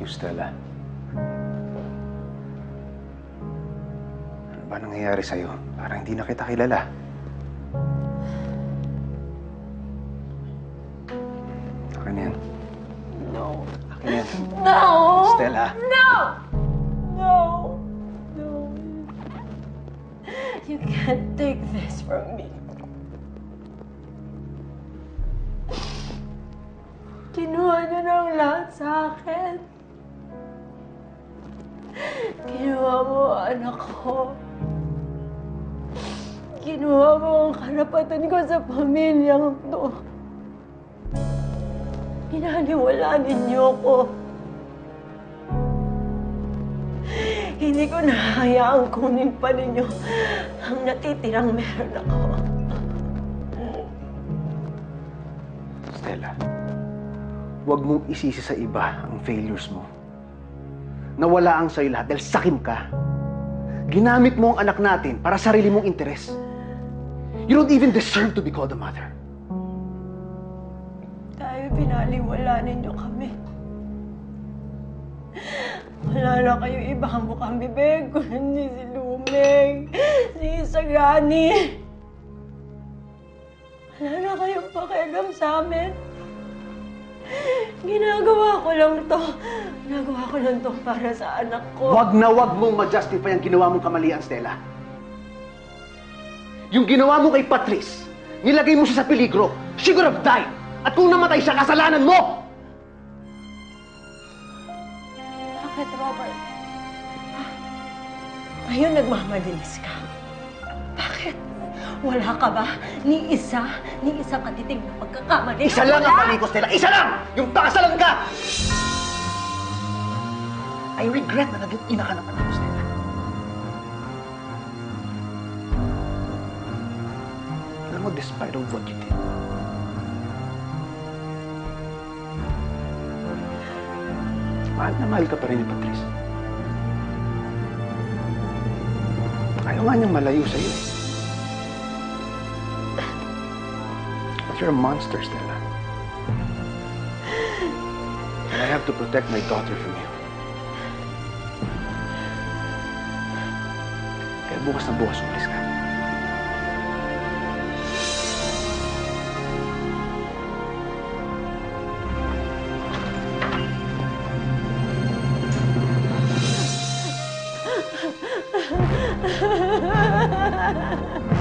you, Stella? Ano ba nangyayari sa'yo? Parang hindi na kita kilala. Akin na yan. No. Akin na yan. No! Stella. No! No! No. You can't take this from me. Kinuha niyo ng lahat sa akin. Mo anak ko. Kinuha mo ang karapatan ko sa pamilyang to. Pinaniwala ninyo ko. Hindi ko nahayaang kunin pa ninyo ang natitirang meron ako. Stella, huwag mong isisi sa iba ang failures mo. Nawala ang sa'yo lahat dahil sakim ka. Ginamit mo ang anak natin para sa sarili mong interes. You don't even deserve to be called a mother. Dahil pinaliwala ninyo kami. Wala na kayo ibang mukhang bibig kundi si Lumeng, si Isagani. Wala na kayong pakialam sa amin. Ginagawa ko lang to. Ginagawa ko lang to para sa anak ko. Wag na wag mong ma-justify ang ginawa mong kamalian, Stella. Yung ginawa mo kay Patrice, nilagay mo siya sa peligro. She could have died. At kung namatay siya, kasalanan mo! Bakit, Robert? Ah, Ngayon nagmamalinis ka. Bakit? Wala ka ba ni isa, ni isang katiting na pagkakamali? Isa lang ang ko, Stella. Isa lang! Yung pakasalan ka! I regret na naging ina ka ng ko, Stella. Alam mo, despite of what you did, mahal na mahal ka pa rin ni Patrice. Ayaw nga niyang malayo sa'yo eh. You're a monster, Stella. And I have to protect my daughter from you. Kaya bukas na bukas umalis ka. Ha ha ha ha ha!